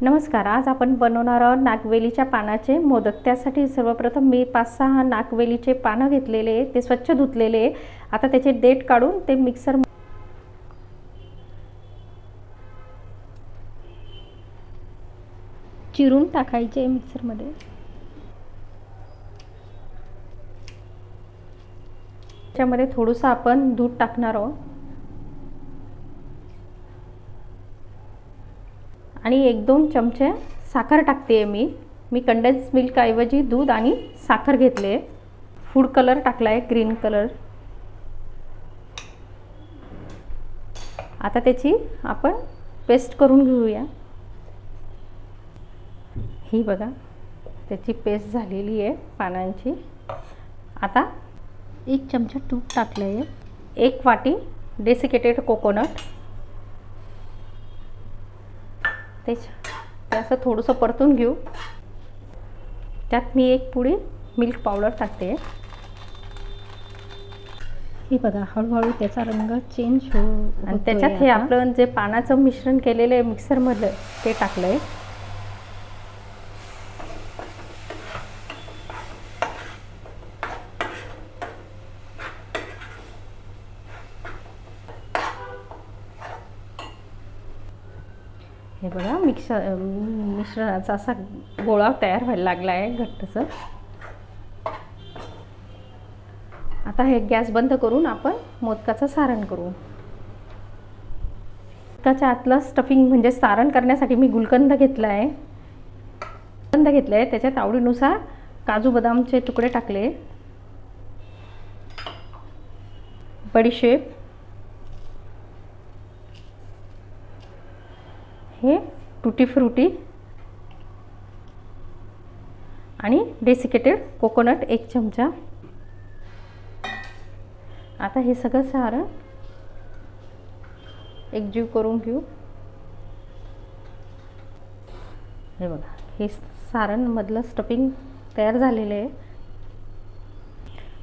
नमस्कार आज आपण बनवणार आहोत नागवेलीच्या पानाचे मोदक. त्यासाठी सर्वप्रथम मी पाच सहा नागवेलीचे पानं घेतलेले ते स्वच्छ धुतलेले आहे आता त्याचे देठ काढून ते मिक्सर चिरून टाकायचे मिक्सरमध्ये त्याच्यामध्ये थोडंसं आपण दूध टाकणार आहोत. आणि एक दोन चमचे साखर टाकते आहे मी मी कंडेन्स मिल्कऐवजी दूध आणि साखर घेतले. फूड कलर टाकला आहे ग्रीन कलर आता त्याची आपण पेस्ट करून घेऊया. ही बघा त्याची पेस्ट झालेली आहे पानांची. आता एक चमचा तूप टाकलं आहे एक वाटी डेसिकेटेड कोकोनट ते ते असं थोडंसं परतून घेऊ. त्यात मी एक पुडी मिल्क पावडर टाकते. हे बघा हळूहळू त्याचा रंग चेंज हो आणि त्याच्यात हे आपलं जे पानाचं मिश्रण केलेलं आहे मिक्सरमधलं ते टाकलं आहे हे बघा मिक्सर मिश्रणाचा असा गोळा तयार व्हायला लागला आहे घट्टसर आता हे गॅस बंद करून आपण मोदकाचं सारण करू. मोदकाच्या आतलं स्टफिंग म्हणजे सारण करण्यासाठी मी गुलकंद घेतला आहे. गुलकंद घेतला आहे त्याच्यात आवडीनुसार काजू बदामचे तुकडे टाकले. बडीशेप. हे टुटी फ्रुटी आणि डेसिकेटेड कोकोनट एक चमचा. आता हे सगळं सारण एकजीव करून घेऊ. हे बघा हे सारणमधलं स्टफिंग तयार झालेलं आहे.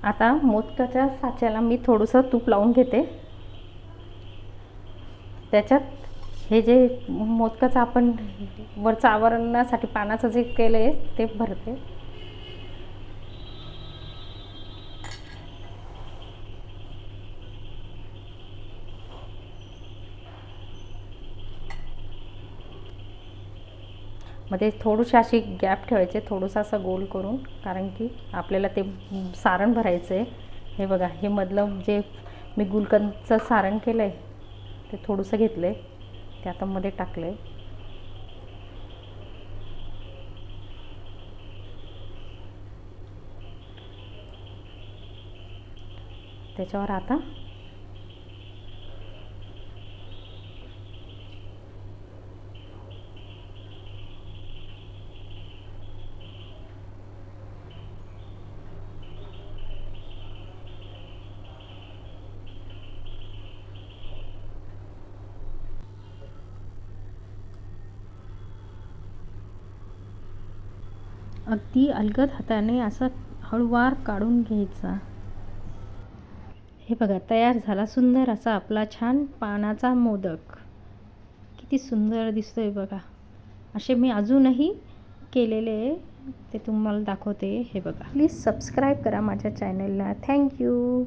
आता मोदकाच्या साच्याला मी थोडंसं तूप लावून घेते. त्याच्यात हे जे मोदकाचं आपण वरचं आवरणासाठी पानाचं जे केलं आहे ते भरते. मध्ये थोडीशी अशी गॅप ठेवायचे थोडंसं असं गोल करून कारण की आपल्याला ते सारण भरायचं आहे हे बघा हे मधलं जे मी गुलकंदचं सारण केलं आहे ते थोडंसं घेतलं आहे ते आता मध्ये टाकलं आहे त्याच्यावर आता अगदी अलगद हाताने असा हळूवार काढून घ्यायचा. हे बघा तयार झाला सुंदर असा आपला छान पानाचा मोदक. किती सुंदर दिसतोय बघा. असे मी अजूनही केलेले ते तुम्हाला दाखवते. हे बघा. प्लीज सबस्क्राईब करा माझ्या चॅनलला थँक्यू